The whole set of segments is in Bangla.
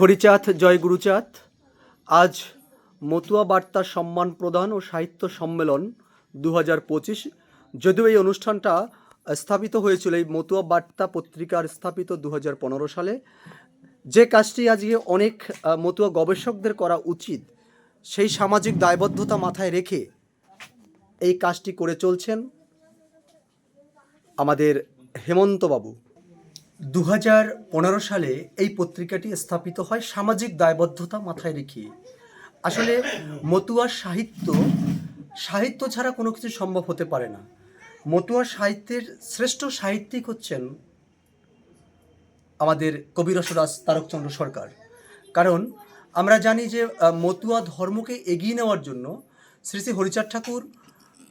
হরিচাঁদ, জয় গুরুচাঁদ। আজ মতুয়া বার্তা সম্মান প্রদান ও সাহিত্য সম্মেলন দু হাজার পঁচিশ। যদিও এই অনুষ্ঠানটা স্থাপিত হয়েছিল, এই মতুয়া বার্তা পত্রিকার স্থাপিত দু হাজার পনেরো সালে। যে কাজটি আজকে অনেক মতুয়া গবেষকদের করা উচিত, সেই সামাজিক দায়বদ্ধতা মাথায় রেখে এই কাজটি করে চলছেন আমাদের হেমন্তবাবু। দু হাজার পনেরো সালে এই পত্রিকাটি স্থাপিত হয় সামাজিক দায়বদ্ধতা মাথায় রেখে। আসলে মতুয়া সাহিত্য সাহিত্য ছাড়া কোনো কিছু সম্ভব হতে পারে না। মতুয়া সাহিত্যের শ্রেষ্ঠ সাহিত্যিক হচ্ছেন আমাদের কবিরসরাজ তারকচন্দ্র সরকার। কারণ আমরা জানি যে মতুয়া ধর্মকে এগিয়ে নেওয়ার জন্য শ্রী শ্রী হরিচাঁদ ঠাকুর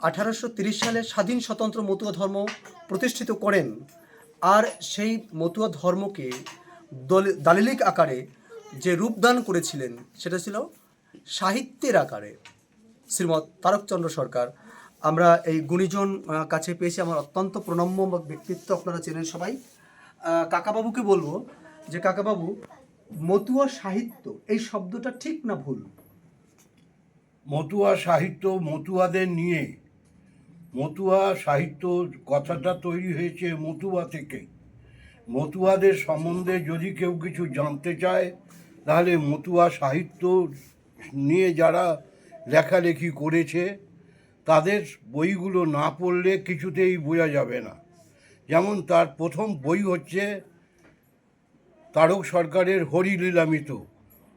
আঠারোশো সালে স্বাধীন স্বতন্ত্র মতুয়া ধর্ম প্রতিষ্ঠিত করেন। আর সেই মতুয়া ধর্মকে দলি- দালিলিক আকারে যে রূপদান করেছিলেন, সেটা ছিল সাহিত্যের আকারে। শ্রীমৎ তারকচন্দ্র সরকার, আমরা এই গুণীজন কাছে পেয়েছি আমার অত্যন্ত প্রণম্য ব্যক্তিত্ব, আপনারা চেনেন সবাই। কাকাবাবুকে বলব যে, কাকাবাবু, মতুয়া সাহিত্য, এই শব্দটা ঠিক না ভুল? মতুয়া সাহিত্য মতুয়াদের নিয়ে মতুয়া সাহিত্য কথাটা তৈরি হয়েছে মতুয়া থেকে। মতুয়াদের সম্বন্ধে যদি কেউ কিছু জানতে চায়, তাহলে মতুয়া সাহিত্য নিয়ে যারা লেখালেখি করেছে, তাদের বইগুলো না পড়লে কিছুতেই বোঝা যাবে না। যেমন তার প্রথম বই হচ্ছে তারক সরকারের হরিলীলামিত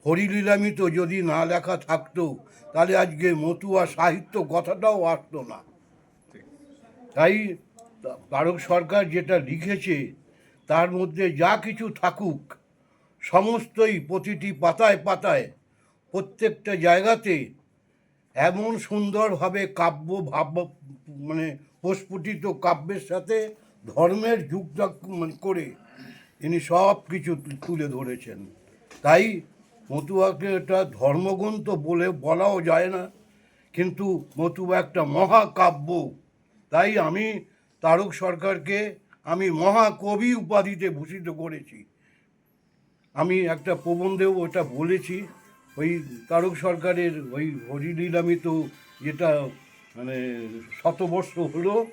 হরিলীলামিত যদি না লেখা থাকতো, তাহলে আজকে মতুয়া সাহিত্য কথাটাও আসতো না। তাই তা- তারক সরকার যেটা লিখেছে, তার মধ্যে যা কিছু থাকুক, সমস্তই প্রতিটি পাতায় পাতায় প্রত্যেকটা জায়গাতে এমন সুন্দরভাবে কাব্য ভাব মানে প্রস্ফুটিত কাব্যের সাথে ধর্মের যুগযাগ মানে করে তিনি সব কিছু তুলে ধরেছেন। তাই মতুয়াকে এটা ধর্মগ্রন্থ বলে বলাও যায় না, কিন্তু মতুয়া একটা মহাকাব্য তাই আমি তারক সরকারকে, আমি মহাকবি উপাধিতে ভূষিত করেছি। আমি একটা প্রবন্ধেও ওটা বলেছি, ওই তারক সরকারের ওই হরিলীলামিত যেটা মানে শতবর্ষ হলো,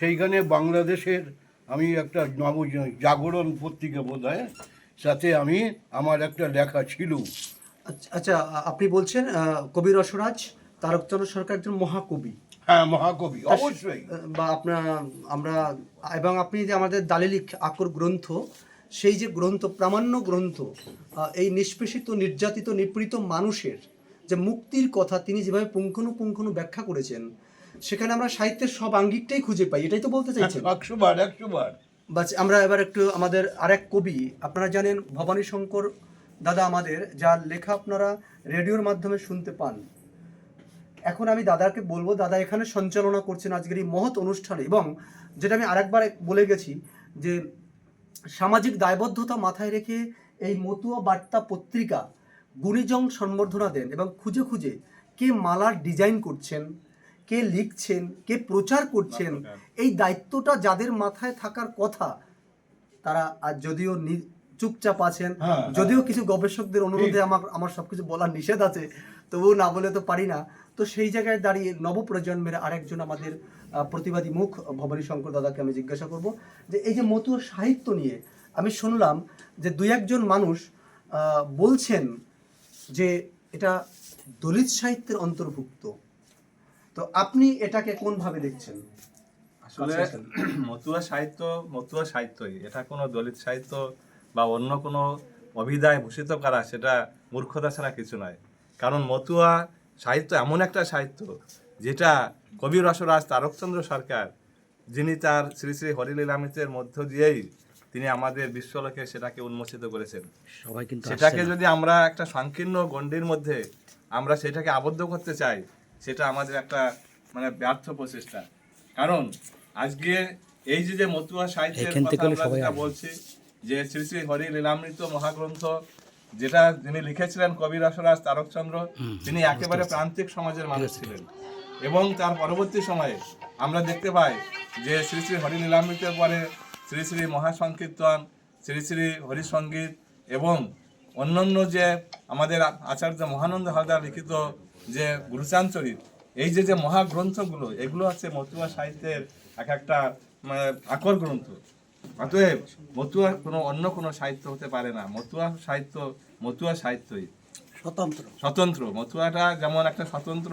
সেইখানে বাংলাদেশের আমি একটা নব জাগরণ পত্রিকা বোধ হয় সাথে আমি আমার একটা লেখা ছিল। আচ্ছা- আচ্ছা আপনি বলছেন কবি রসরাজ, তারকচন্দ্র সরকার একজন মহাকবি। হ্যাঁ মহাকবি অবশ্যই। বা আপনার আমরা এবং আপনি যে আমাদের দালিলিক আকর গ্রন্থ সেই যে গ্রন্থ প্রামাণ্য গ্রন্থ এই নিষ্পেষিত নির্যাতিত নিপীড়িত মানুষের যে মুক্তির কথা তিনি যেভাবে পুঙ্খানুপুঙ্খানু ব্যাখ্যা করেছেন সেখানে আমরা সাহিত্যের সব আঙ্গিকটাই খুঁজে পাই এটাই তো বলতে চাইছেন। বার বাস আমরা এবার একটু আমাদের আরেক কবি আপনারা জানেন ভবানী শঙ্কর দাদা আমাদের যার লেখা আপনারা রেডিওর মাধ্যমে শুনতে পান। এখন আমি দাদাকে বলব দাদা এখানে সঞ্চালনা করছেন আজকের এই মহৎ অনুষ্ঠানে এবং যেটা আমি আরেকবার বলে গেছি যে সামাজিক দায়বদ্ধতা মাথায় রেখে এই মতুয়া বার্তা পত্রিকা গুণীজন সম্বর্ধনা দেন এবং খুঁজে খুঁজে কে মালার ডিজাইন করছেন কে লিখছেন কে প্রচার করছেন এই দায়িত্বটা যাদের মাথায় থাকার কথা তারা আর যদিও চুপচাপ আছেন হ্যাঁ, যদিও কিছু গবেষকদের অনুরোধে আমার আমার সবকিছু বলার নিষেধ আছে তবুও না বলে তো পারি না। তো সেই জায়গায় দাঁড়িয়ে নবপ্রজন্মের আরেকজন আমাদের প্রতিবাদী মুখ ভবানী শঙ্কর দাদাকে আমি জিজ্ঞাসা করব যে এই যে মতুয়া সাহিত্য নিয়ে আমি শুনলাম যে দুই একজন মানুষ বলছেন যে এটা দলিত সাহিত্যের অন্তর্ভুক্ত। তো আপনি এটাকে কোনভাবে দেখছেন? আসলে আচ্ছা, মতুয়া সাহিত্য মতুয়া সাহিত্যই। এটা কোনো দলিত সাহিত্য বা অন্য কোনো অভিধায় ভূষিত করা সেটা মূর্খতা ছাড়া কিছু নয়। কারণ মতুয়া সাহিত্য এমন একটা সাহিত্য যেটা কবি রসরাজ তারকচন্দ্র সরকার যিনি তার শ্রী শ্রী হরিলীলামিতের মধ্য দিয়েই তিনি আমাদের বিশ্বলোকে সেটাকে উন্মোচিত করেছেন। সবাই কিন্তু সেটাকে যদি আমরা একটা সংকীর্ণ গণ্ডির মধ্যে আমরা সেটাকে আবদ্ধ করতে চাই সেটা আমাদের একটা মানে ব্যর্থ প্রচেষ্টা। কারণ আজকে এই যে যে মতুয়া সাহিত্যের কথা আমরা বলছি যে শ্রী শ্রী হরি লীলামৃত মহাগ্রন্থ যেটা যিনি লিখেছিলেন কবি রসরাজ তারকচন্দ্র তিনি একেবারে প্রান্তিক সমাজের মানুষ ছিলেন। এবং তার পরবর্তী সময়ে আমরা দেখতে পাই যে শ্রী শ্রী হরি লীলামৃতের পরে শ্রী শ্রী মহাসংকীর্তন শ্রী শ্রী হরিসঙ্গীত এবং অন্যান্য যে আমাদের আচার্য মহানন্দ হালদার লিখিত যে গুরুচাঞ্চরিত এই যে যে মহাগ্রন্থগুলো এগুলো হচ্ছে মতুয়া সাহিত্যের এক একটা মানে আকর গ্রন্থ। অতএব মতুয়া কোনো অন্য কোনো সাহিত্য হতে পারে না। মতুয়া সাহিত্য মতুয়া সাহিত্যই। স্বতন্ত্র। স্বতন্ত্র। মতুয়াটা যেমন একটা স্বতন্ত্র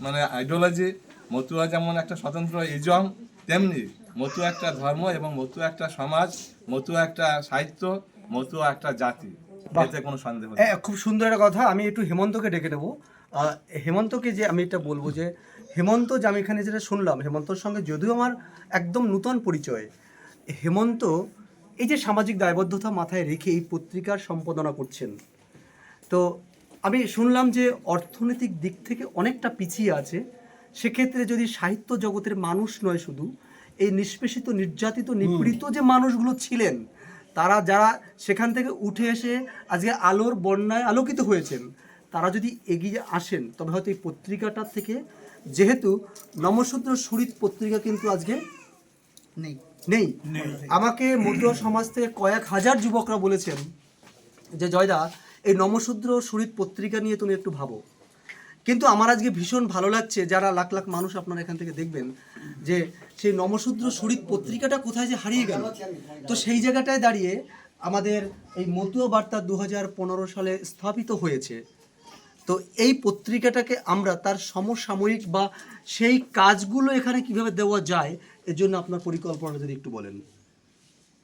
মানে আইডিওলজি মতুয়া যেমন একটা স্বতন্ত্র ইজম তেমনি মতুয়া একটা ধর্ম এবং মতুয়া একটা সমাজ মতুয়া একটা সাহিত্য মতুয়া একটা জাতি। এতে কোনো সন্দেহ নেই। খুব সুন্দর একটা কথা। আমি একটু হেমন্তকে ডেকে নেব। হেমন্তকে যে আমি এটা বলব যে হেমন্ত যে আমি এখানে যেটা শুনলাম হেমন্তর সঙ্গে যদিও আমার একদম নূতন পরিচয় হেমন্ত এই যে সামাজিক দায়বদ্ধতা মাথায় রেখে এই পত্রিকার সম্পাদনা করছেন। তো আমি শুনলাম যে অর্থনৈতিক দিক থেকে অনেকটা পিছিয়ে আছে। সেক্ষেত্রে যদি সাহিত্য জগতের মানুষ নয় শুধু এই নিষ্পেষিত নির্যাতিত নিপীড়িত যে মানুষগুলো ছিলেন তারা যারা সেখান থেকে উঠে এসে আজকে আলোর বন্যায় আলোকিত হয়েছেন তারা যদি এগিয়ে আসেন তবে হয়তো এই পত্রিকাটার থেকে যেহেতু নমশূদ্র সুরিত পত্রিকা কিন্তু আজকে নেই। নেই। আমাকে মধ্যুয়া সমাজ থেকে কয়েক হাজার যুবকরা বলেছেন যে জয়দা এই নমশূদ্র সুরিত পত্রিকা নিয়ে তুমি একটু ভাবো। কিন্তু আমার আজকে ভীষণ ভালো লাগছে যারা লাখ লাখ মানুষ আপনারা এখান থেকে দেখবেন যে সেই নমশূদ্র সুরিত পত্রিকাটা কোথায় যে হারিয়ে গেল। তো সেই জায়গাটায় দাঁড়িয়ে আমাদের এই মতুয়া বার্তা দু হাজার পনেরো সালে স্থাপিত হয়েছে। তো এই পত্রিকাটাকে আমরা তার সমসাময়িক বা সেই কাজগুলো এখানে কীভাবে দেওয়া যায় এর জন্য আপনার পরিকল্পনা যদি একটু বলেন।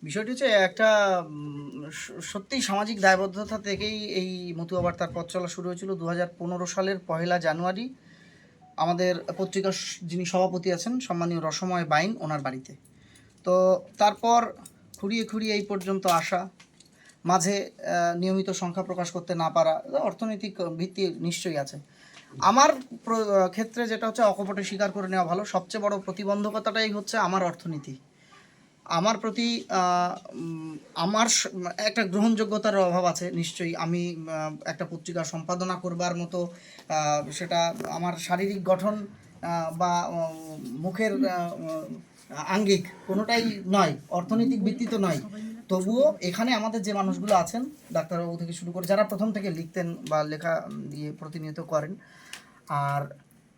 বিষয়টি হচ্ছে একটা সত্যিই সামাজিক দায়বদ্ধতা থেকেই এই মতুয়া বার্তার পথ চলা শুরু হয়েছিল দু হাজার পনেরো সালের পহেলা জানুয়ারি। আমাদের পত্রিকার যিনি সভাপতি আছেন, সম্মানীয় রসময় বাইন, ওনার বাড়িতে। তো তারপর খুঁড়িয়ে খুঁড়িয়ে এই পর্যন্ত আসা, মাঝে নিয়মিত সংখ্যা প্রকাশ করতে না পারা, অর্থনৈতিক ভিত্তি নিশ্চয়ই আছে। আমার ক্ষেত্রে যেটা হচ্ছে অকপটে স্বীকার করে নেওয়া ভালো। সবচেয়ে বড় প্রতিবন্ধকতাটাই হচ্ছে আমার অর্থনীতি। আমার প্রতি আমার একটা গ্রহণযোগ্যতার অভাব আছে, নিশ্চয়ই। আমি একটা পত্রিকা সম্পাদনা করবার মতো সেটা আমার শারীরিক গঠন বা মুখের আঙ্গিক কোনোটাই নয়। অর্থনৈতিক ভিত্তি তো নয়। তবুও এখানে আমাদের যে মানুষগুলো আছেন, ডাক্তারবাবু থেকে শুরু করে যারা প্রথম থেকে লিখতেন বা লেখা দিয়ে প্রতিনিয়ত করেন আর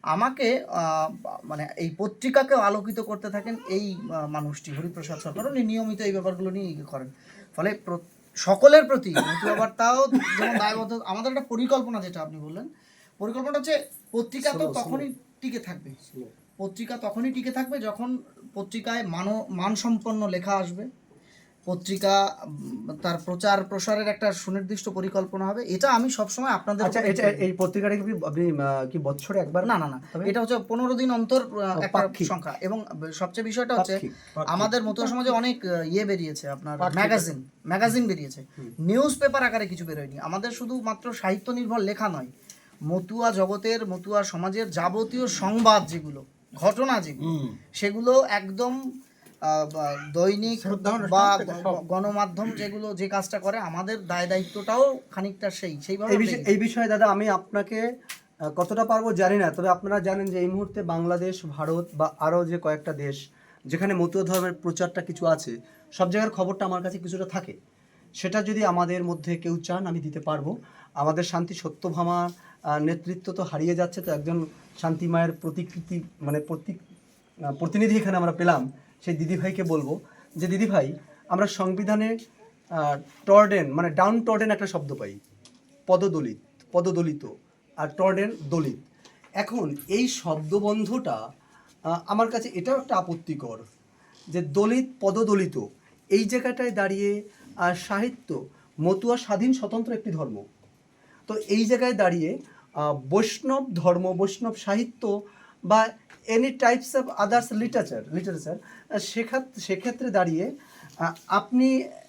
আমাকে মানে এই পত্রিকাকে আলোকিত করতে থাকেন এই মানুষটি হরিপ্রসাদ সরকার। উনি নিয়মিত এই ব্যাপারগুলো নিয়ে ইয়ে করেন। ফলে সকলের প্রতি মতুয়া বার্তাও যেমন দায়বদ্ধ আমাদের একটা পরিকল্পনা যেটা আপনি বললেন পরিকল্পনাটা হচ্ছে পত্রিকা তো তখনই টিকে থাকবে। পত্রিকা তখনই টিকে থাকবে যখন পত্রিকায় মানো মানসম্পন্ন লেখা আসবে। পত্রিকা তার প্রচার প্রসারের একটা সুনির্দিষ্ট পরিকল্পনা হবে। এটা আমি সবসময় আপনাদের আচ্ছা এটা এই পত্রিকাটা কি আপনি কি বছরে একবার? না না না। এটা হচ্ছে পনেরো দিন অন্তর একটা সংখ্যা। এবং সবচেয়ে বিষয়টা হচ্ছে আমাদের মতো সমাজে অনেক ইয়ে বেরিয়েছে আপনার ম্যাগাজিন ম্যাগাজিন বেরিয়েছে। নিউজ পেপার আকারে কিছু বেরোয়নি। আমাদের শুধুমাত্র সাহিত্য নির্ভর লেখা নয় মতুয়া জগতের মতুয়া সমাজের যাবতীয় সংবাদ যেগুলো ঘটনা যেগুলো সেগুলো একদম দৈনিক বা গণমাধ্যম যেগুলো যে কাজটা করে আমাদের দায় দায়িত্বটাও খানিকটা সেই সেইভাবে এই বিষয়ে দাদা আমি আপনাকে কতটা পারব জানি না তবে আপনারা জানেন যে এই মুহূর্তে বাংলাদেশ ভারত বা আরও যে কয়েকটা দেশ যেখানে মতুয়া ধর্মের প্রচারটা কিছু আছে সব জায়গার খবরটা আমার কাছে কিছুটা থাকে। সেটা যদি আমাদের মধ্যে কেউ চান আমি দিতে পারব। আমাদের শান্তি সত্যভামা নেতৃত্ব তো হারিয়ে যাচ্ছে তো একজন শান্তি মায়ের প্রতিকৃতি মানে প্রতীক প্রতিনিধি এখানে আমরা পেলাম। সেই দিদিভাইকে বলব যে দিদিভাই আমরা সংবিধানে টর্ডেন মানে ডাউন টর্ডেন একটা শব্দ পাই। পদদলিত পদদলিত আর টর্ডেন দলিত। এখন এই শব্দবন্ধটা আমার কাছে এটাও একটা আপত্তিকর যে দলিত পদদলিত এই জায়গাটায় দাঁড়িয়ে আহ, সাহিত্য মতুয়া স্বাধীন স্বতন্ত্র একটি ধর্ম। তো এই জায়গায় দাঁড়িয়ে বৈষ্ণব ধর্ম বৈষ্ণব সাহিত্য বা any types of others literature literature সেক্ষেত্রে দাঁড়িয়ে আপনি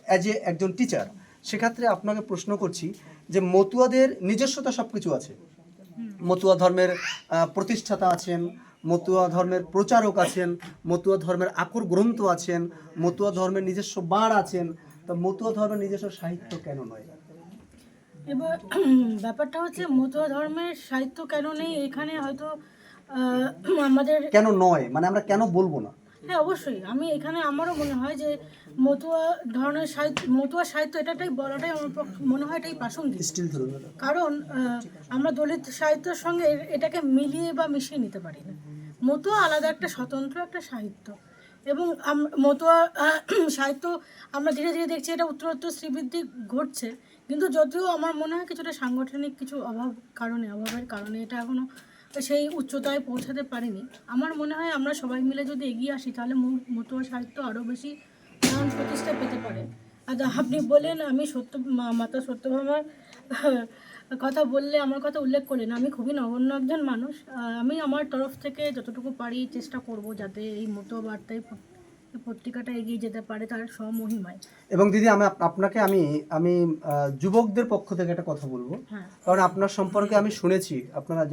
অ্যাজ এ একজন টিচার সেক্ষেত্রে আপনাকে প্রশ্ন করছি যে মতুয়াদের নিজস্বতা সব কিছু আছে। মতুয়া ধর্মের প্রতিষ্ঠাতা আছেন, মতুয়া ধর্মের প্রচারক আছেন, মতুয়া ধর্মের আকর গ্রন্থ আছেন, মতুয়া ধর্মের নিজস্ব বাড় আছেন, তা মতুয়া ধর্মের নিজস্ব সাহিত্য কেন নয়? এবার, ব্যাপারটা হচ্ছে মতুয়া ধর্মের সাহিত্য কেন নেই? এখানে হয়তো আমাদের কেন নয়? মানে আমরা কেন বলব না? হ্যাঁ অবশ্যই। আমি এখানে আমারও মনে হয় যে মতুয়া ধরনের সাহিত্য মতুয়া সাহিত্য এটাটাই বলাটাই আমার পক্ষে মনে হয় এটাই প্রাসঙ্গিক। কারণ আমরা দলিত সাহিত্যের সঙ্গে এটাকে মিলিয়ে বা মিশিয়ে নিতে পারি না। মতুয়া আলাদা একটা স্বতন্ত্র একটা সাহিত্য। এবং মতুয়া সাহিত্য আমরা ধীরে ধীরে দেখছি এটা উত্তরোত্তর শ্রীবৃদ্ধি ঘটছে। কিন্তু যদিও আমার মনে হয় কিছুটা সাংগঠনিক কিছু অভাব কারণে অভাবের কারণে এটা এখনও সেই উচ্চতায় পৌঁছাতে পারিনি। আমার মনে হয় আমরা সবাই মিলে যদি এগিয়ে আসি, তাহলে মতুয়া সাহিত্য আরও বেশি নাম প্রতিষ্ঠা পেতে পারে। আর আপনি বলেন আমি সত্য মাতা সত্যভামার কথা বললে আমার কথা উল্লেখ করলেন। আমি খুবই নগণ্য একজন মানুষ। আমি আমার তরফ থেকে যতটুকু পারি চেষ্টা করব যাতে এই মতো বার্তায় পত্রিকাটা এগিয়ে যেতে পারে তার স্বমহিমায়। এবং দিদি আমি আপনাকে আমি আমি যুবকদের পক্ষ থেকে একটা কথা বলব। হ্যাঁ। কারণ আপনার সম্পর্কে আমি শুনেছি আপনারা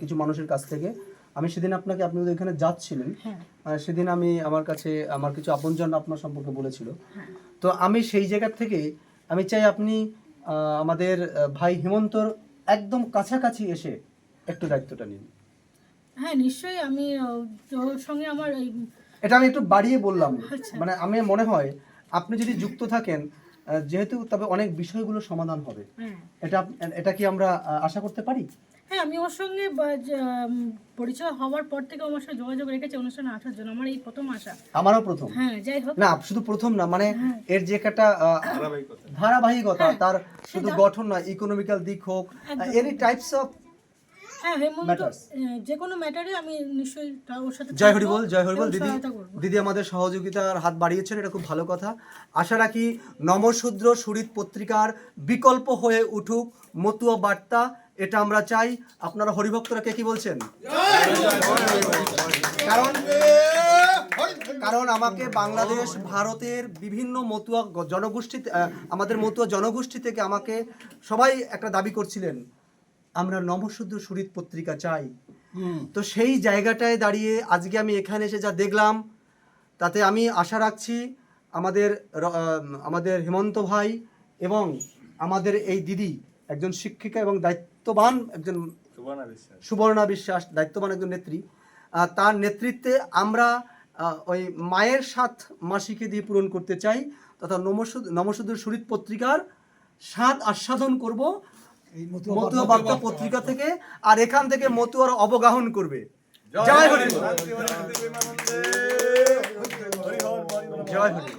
কিছু মানুষের কাছ থেকে। আমি সেদিন আপনাকে আপনি যদি এখানে যাচ্ছিলেন। হ্যাঁ। সেদিন আমি আমার কাছে আমার কিছু আপনজন আপনার সম্পর্কে বলেছিল। হ্যাঁ। তো আমি সেই জায়গা থেকে আমি চাই আপনি আমাদের ভাই হেমন্তর একদম কাছাকাছি এসে একটু দায়িত্বটা নিন। হ্যাঁ নিশ্চয়ই আমি ওর সঙ্গে আমার এই এটা আমি একটু বাড়িয়ে বললাম। আচ্ছা। মানে আমি মনে হয় আপনি যদি যুক্ত থাকেন যেহেতু তবে অনেক বিষয়গুলো সমাধান হবে। হ্যাঁ। এটা এটা কি আমরা আশা করতে পারি? হ্যাঁ আমি ওর সঙ্গে পরিচয় হওয়ার পর থেকে আমার সাথে যোগাযোগ রেখেছি অনুষ্ঠানে আসার জন্য। আমার এই প্রথম আসা আমারও প্রথম। হ্যাঁ যাই হোক। না শুধু প্রথম না মানে এর যে একটা ধারাবাহিকতা। তার শুধু গঠন নয় ইকোনমিক্যাল দিক হোক এনি টাইপস অফ হ্যাঁ হেমন্ত Matters. আহ, যে কোনো ম্যাটারে আমি নিশ্চয়ই তা- ওর সাথে জয় থাকব হরিবল জয় হরিবল এবং দিদি দিদি আমাদের সহযোগিতার হাত বাড়িয়েছেন এটা খুব ভালো কথা। আশা রাখি নমশূদ্র সুরিত পত্রিকার বিকল্প হয়ে উঠুক মতুয়া বার্তা এটা আমরা চাই। আপনারা হরিভক্তরা কে কি বলছেন? কারণ কারণ আমাকে বাংলাদেশ ভারতের বিভিন্ন মতুয়া গ- জনগোষ্ঠী আহ, আমাদের মতুয়া জনগোষ্ঠী থেকে আমাকে সবাই একটা দাবি করছিলেন। আমরা নমশূদ্র সুরিত পত্রিকা চাই। তো সেই জায়গাটায় দাঁড়িয়ে আজকে আমি এখানে এসে যা দেখলাম তাতে আমি আশা রাখছি আমাদের আমাদের হেমন্ত ভাই এবং আমাদের এই দিদি একজন শিক্ষিকা এবং দায়িত্ববান একজন সুবর্ণা বিশ্বাস। দায়িত্ববান একজন নেত্রী। তার নেতৃত্বে আমরা ওই মায়ের সাত মাসিকে দিয়ে পূরণ করতে চাই তথা নমসুদ নমসুদুর সুরিত পত্রিকার স্বাদ আস্বাদন করব। মতুয়া বার্তা পত্রিকা থেকে আর এখান থেকে মতুয়ার অবগাহন করবে। জয় হরি। জয় হরি।